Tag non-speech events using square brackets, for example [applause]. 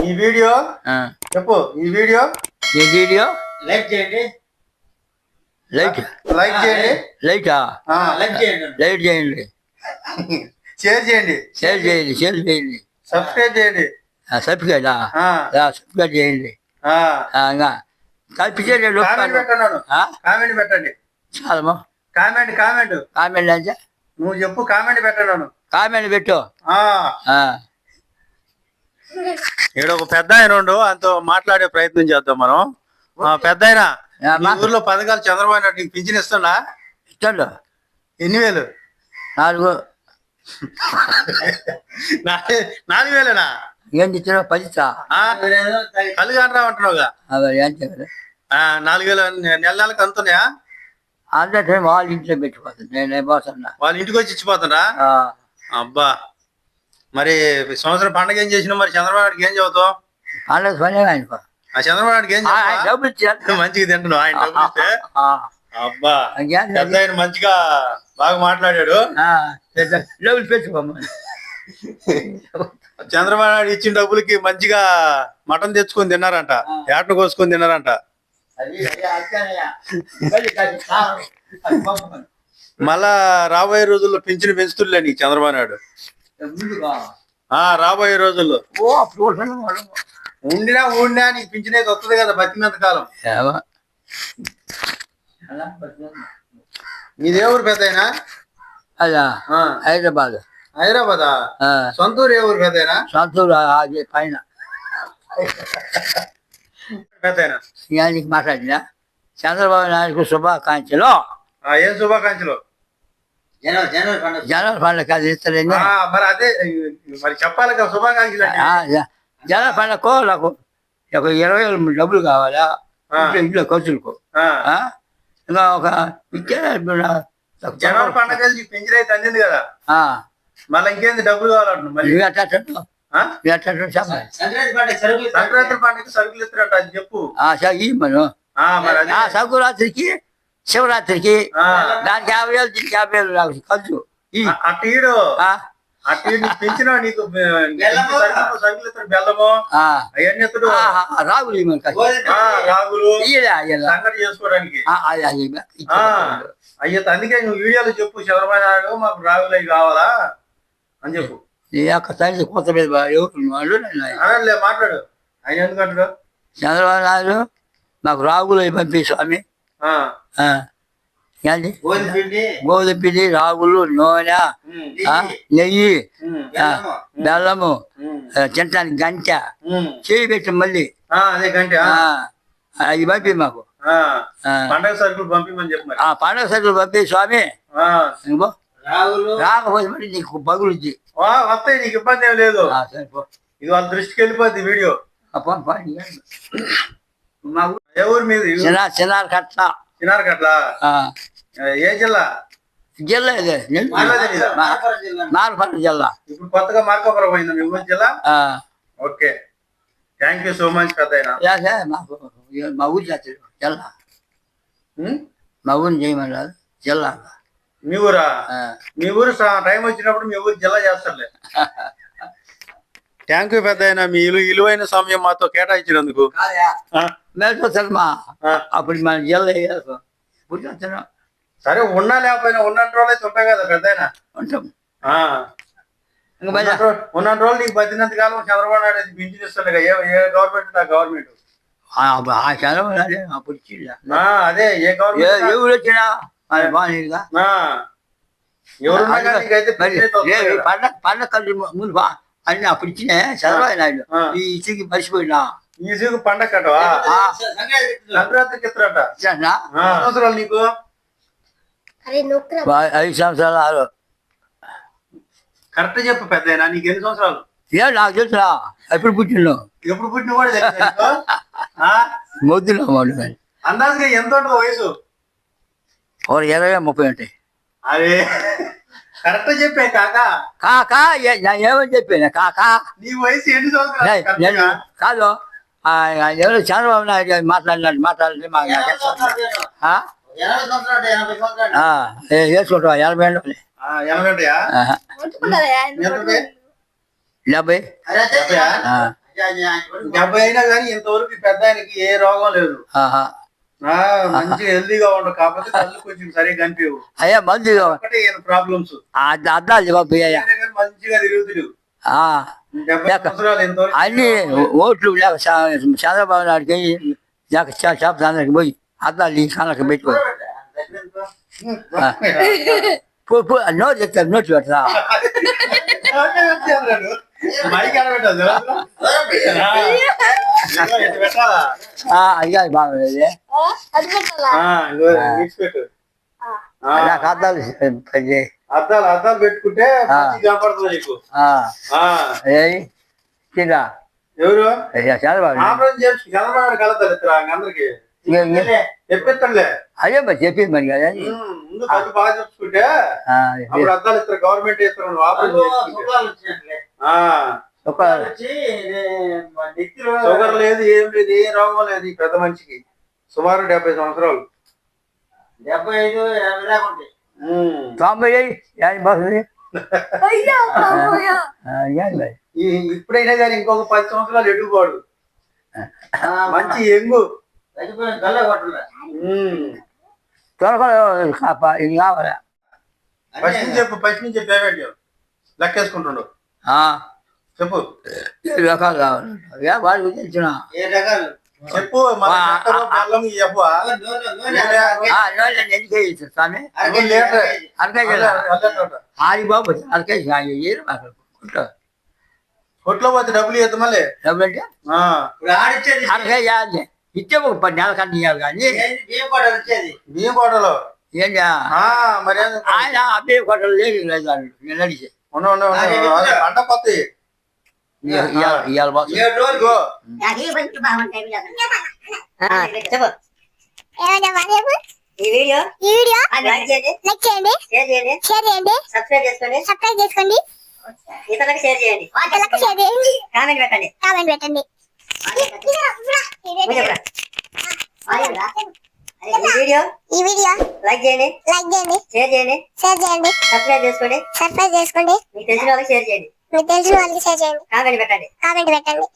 ఈ వీడియో ఆ. చెప్పు ఈ వీడియో ఈ వీడియో లైక్ చేయండి. లైట్ లైక్ చేయండి. లైటా ఆ, లైక్ చేయండి. లైట్ చేయండి. షేర్ చేయండి. షేర్ చేయండి షేర్ చేయండి. సబ్స్క్రైబ్ చేయండి. ఆ, సబ్స్క్రైబ్. ఆ, ఆ, ఆ, సబ్స్క్రైబ్ చేయండి. నేను కామెంట్. పెట్టండి ఆ? కామెంట్ పెట్టండి. చాలమ్మా. Comment comment. కామెంట్ అంటే? నువ్వు చెప్పు కామెంట్ పెట్టండి కామెంట్ పెట్టు. ఆ. ఆ, ఇక్కడ ఒక పెద్ద ఆయన ఉండు ఆయనతో మాట్లాడే ప్రయత్నం చేద్దాం మనం. పెద్ద ఆయన మా- ఊర్లో పథకాలు చంద్రబాబు నాయుడు నీకు పింఛన్ ఇస్తున్నా ఇస్తాడు. ఎన్ని వేలు? నాలుగు. నా- నాలుగు వేలేనా? ఏంటి ఇచ్చారు అంటున్నావుగా? అవి ఏంటి కదా ఆ, నాలుగు వేలు నెల నెలకు అంతున్నాయా అందరూ వాళ్ళ ఇంట్లో పెట్టుకోవచ్చు నేను వాళ్ళ ఇంటికి వచ్చి ఇచ్చిపోతున్నా అబ్బా. మరి సంవత్సరం పండగ ఏం చేసినా మరి? చంద్రబాబు నాయుడుకి ఏం చదువుతావు? ఆయనకు ఆ చంద్రబాబు ఏం చదువుతావా? డబ్బులు ఇచ్చారు మంచిగా తింటున్నావు? ఆయన డబ్బులు ఇస్తే? ఆ, అబ్బా ఇంకేం లేదు. పెద్ద ఆయన మంచిగా బాగా మాట్లాడాడు. ఆ, డబ్బులు చంద్రబాబు నాయుడు ఇచ్చిన డబ్బులకి మంచిగా మటన్ తెచ్చుకొని తిన్నారంట. ఏటను కోసుకొని తిన్నారంట. అది అది అర్థమయ్యా. మళ్ళీ కాదు, కాదు. అది పంపమని. మళ్ళా రాబోయే రోజుల్లో పెంచిన పెంచుతులే నీకు చంద్రబాబు నాయుడు. రాబోయే రోజుల్లో. ఓ. ఉండినా ఉండినా నీకు పింఛనేది వస్తుంది కదా బతికినంత కాలం. నీదే ఊరు పెద్ద అయినా అదా హైదరాబాద్. హైదరాబాద్? ఆ, సొంత ఊరు ఏ ఊరు పెద్ద అయినా సొంతూరు అది పైన. పెద్ద అయినా ఇవాళకి మాట్లాడినా. చంద్రబాబు నాయుడుకు శుభాకాంక్షలు. ఏం శుభాకాంక్షలు? జనవరి పండుగ. ఇస్తారని ఆ, మరి అదే మరి చెప్పాలి కదా శుభాకాంక్షలు జనవరి పండుగకు నాకు ఒక ఇరవై వేలు డబ్బులు కావాలా. ఇంట్లో ఖర్చులకు? ఇంకా ఒక జనవరి పండగ పింఛన్ అయితే అందింది కదా. ఆ, మళ్ళీ ఇంకేంది డబ్బులు కావాలంటున్నావు మరి? చెప్పాలి. సంక్రాంతి పండుగ సరుకులు ఇస్తారంట చెప్పు. ఆ, శివరాత్రికి ఆ, దానికి యాభై వేలు దీనికి యాభై వేలు నాకు ఖర్చు ఈ. అ- అటు ఈడు. ఆ, అటు ఈడు నీకు పెంచిన నీకు ఆ, బెల్లము. సరుకులు సరుకులు ఇస్తాడు బెల్లము. ఆ, అవన్నీ ఇస్తాడు ఆ, ఆ, రాగులు. అయ్యో అందుకే నువ్వు వీడియోలో చెప్పు చంద్రబాబు నాయుడు మాకు రాగులు అవి కావాలా? అని చెప్పు. నీ యొక్క తండ్రి కొత్త మీద ఎవరు మాట్లాడు. ఆయన ఎందుకు అంటాడు? చంద్రబాబు నాయుడు మాకు రాగులు అవి పంపి స్వామి. గోధుమ పిండి. రాగులు నూనె నెయ్యి. బెల్లము. తినటానికి గంట. చేయి పెట్టి మళ్ళీ. ఆ, అదే గంటే ఆ, అది పంపి మాకు. పండగ సరుకులు పంపిమని చెప్పు పండుగ సరుకులు పంపి స్వామి. రాకపోతే మరి నీకు పగులుద్ది. వస్తాయి నీకు ఇబ్బంది ఏం లేదు. ఇది వాళ్ళ దృష్టికి వెళ్ళిపోద్ది వీడియో. ఆ, పో, పో, ఇంకా. మా ఊరు ఏ ఊరు మీది? చిన్న చిన్నారు చిన్నారు కట్లా ఆ, ఏ జిల్లా? జిల్లా ఇదే. నార్పల్లి జిల్లా. ఇప్పుడు కొత్తగా మార్కాపురం పోయిందా మీ ఊరు జిల్లా? ఆ, okay. Thank you so much పెద్ద మా ఊరు జిల్లా. మా ఊరిని చేయమన్నారు జిల్లా. మీ ఊరా? మీ ఊరు టైం వచ్చినప్పుడు మీ ఊరు జిల్లా చేస్తారులే. [laughs] థ్యాంక్ యూ పెద్ద మీ ఇలు ఇలువైన సమయం మాతో కేటాయించినందుకు. ఆ. అప్పుడు మన జిల్లా సరే ఉన్నా లేకపోయినా ఉన్న రోజులు ఉంటాయి కదా పెద్ద ఉంటాం. ఉన్న రోజులు నీకు బతినంత కాలం చంద్రబాబు నాయుడు అయితే పింఛన్ ఇస్తాడు ఏ ఏ గవర్నమెంట్ ఆ గవర్నమెంట్ ఆ, సెలవు రాలే, అప్పుడు అదే ఏ గవర్నమెంట్ ఊరు వచ్చినా ఆ, ఎవరున్నా కానీ ముందు బా అన్ని అప్పుడు ఇచ్చినా చదవాలి నాయుడు. ఈ ఇచ్చికి మర్చిపోయినా. ఈ సీకు పండగ సంక్రాంతికి సంవత్సరాలు నీకు? ఐదు సంవత్సరాలు ఆరు. కరెక్ట్ చెప్పు పెద్ద నీకు ఎన్ని సంవత్సరాలు? ఏ నాకు తెలుసురా. ఎప్పుడు పుట్టినావు ఎప్పుడు పుట్టిన కూడా? మొద్దులో వాడు కానీ అందాజుగా ఎంత ఉంటుంది వయసు? ఒక ఇరవై ముప్పై ఉంటాయి. అరే. కరెక్ట్ చెప్పే కాక. కాకా ఏమని చెప్పాను? కాకా? నీ వయసు ఎన్ని సంవత్సరాలు? కాదు. ఎవరు చంద్రబాబు నాయుడు ఆ, ఏ- వేసుకుంటావా ఎనభై ఎనభై? డెబ్బై. డెబ్బై అయినా కానీ ఇంతవరకు ఈ పెద్ద ఆయనకి ఏ రోగం లేదు. ఆహా. ఆ, మంచిగా హెల్దీగా ఉండవు కాకపోతే కళ్ళు కొంచెం సరిగా కనిపించవు అయ్యా మంచిగా ఒకటే ఈయన ప్రాబ్లమ్స్ మంచిగా తిరుగుతుడు అన్ని ఓట్లు లేక చంద్రబాబు నాయుడుకి లేక చేపడానికి పోయి అద్దాలు కళ్ళకి పెట్టుకో నోటు చెప్తారు నోటు పెట్టరా మైక్ ఆ, అయ్యా బాగుంది అది పెట్టాలా? ఆ, ఇదిగో మిక్స్ పెట్టు. ఆ, నాకు అద్దాలు పని చేయి. అద్దాలు అద్దాలు పెట్టుకుంటే కనపడుతుంది నీకు? ఆ, ఆ, ఏయ్ చిన్న ఎవరు? అయ్యా చంద్రబాబు కలతారు అందరికి. చెప్పిస్తానులే అదే మరి చెప్పింది మరి కదా. ముందు బాగా చెప్పుకుంటే ఆ, అప్పుడు అద్దాలు ఇస్తారు గవర్నమెంట్ ఇస్తారు ఆపరేషన్ ఒక షుగర్ లేదు ఏం లేదు ఏ రోగం లేదు ఈ పెద్ద మనిషికి. సుమారు డెబ్బై సంవత్సరాలు. డెబ్బై ఐదు యాభై దాకా ఉంటాయి. తొంభై యాభై ఇప్పుడైనా కానీ ఇంకొక పది సంవత్సరాలు ఎడుగుపోడు మంచి ఎంగు. త్వరగా కావాలా? ఫస్ట్ నుంచి చెప్పు ఫస్ట్ నుంచి చెప్పు పేమెంట్ లెక్కేసుకుంటుండు. ఆ, చెప్పు ఏడు రకాలు కావాలి ఏ రకాలు చెప్పు మన ఆ, చక్కెర, ఆ, బెల్లం ఇవి చెప్పు ఎందుకు స్వామి అర కేజీ, లీటర్. అర కేజీ. అరకాయ అల్లే- అల్లేటోట. ఆడి బాబు అరకాయ ఏరు అక్కడ కుట్టు. కొట్లో పోతే డబ్బులు ఇద్దాం మళ్ళీ డబ్బులు అంటే ఇవ్వాలి ఇచ్చే ఒక పది నెలల కన్నా ఇవ్వాలి కానీ కోటలో ఏంటి ఏం- ఆయన అబ్బాయి కొట్టలు లేదు. నేను అడిగి ఇదిగో చెప్పు? ఈ వీడియో ఈ వీడియో లైక్ చేయండి లైక్ చేయండి షేర్ చేయండి షేర్ చేయండి సబ్స్క్రైబ్ చేసుకోండి సబ్స్క్రైబ్ చేసుకోండి ఇతరులకు షేర్ చేయండి వాళ్ళకి షేర్ చేయండి కామెంట్ పెట్టండి కామెంట్ ఈ వీడియో ఈ వీడియో లైక్ చేయండి. లైక్ చేయండి. షేర్ చేయండి. షేర్ చేయండి. సబ్స్క్రైబ్ చేసుకోండి. సబ్స్క్రైబ్ చేసుకోండి. మీకు తెలిసిన వాళ్ళకి షేర్ చేయండి. మీకు తెలిసిన వాళ్ళకి షేర్ చేయండి. కామెంట్ పెట్టండి. కామెంట్ పెట్టండి.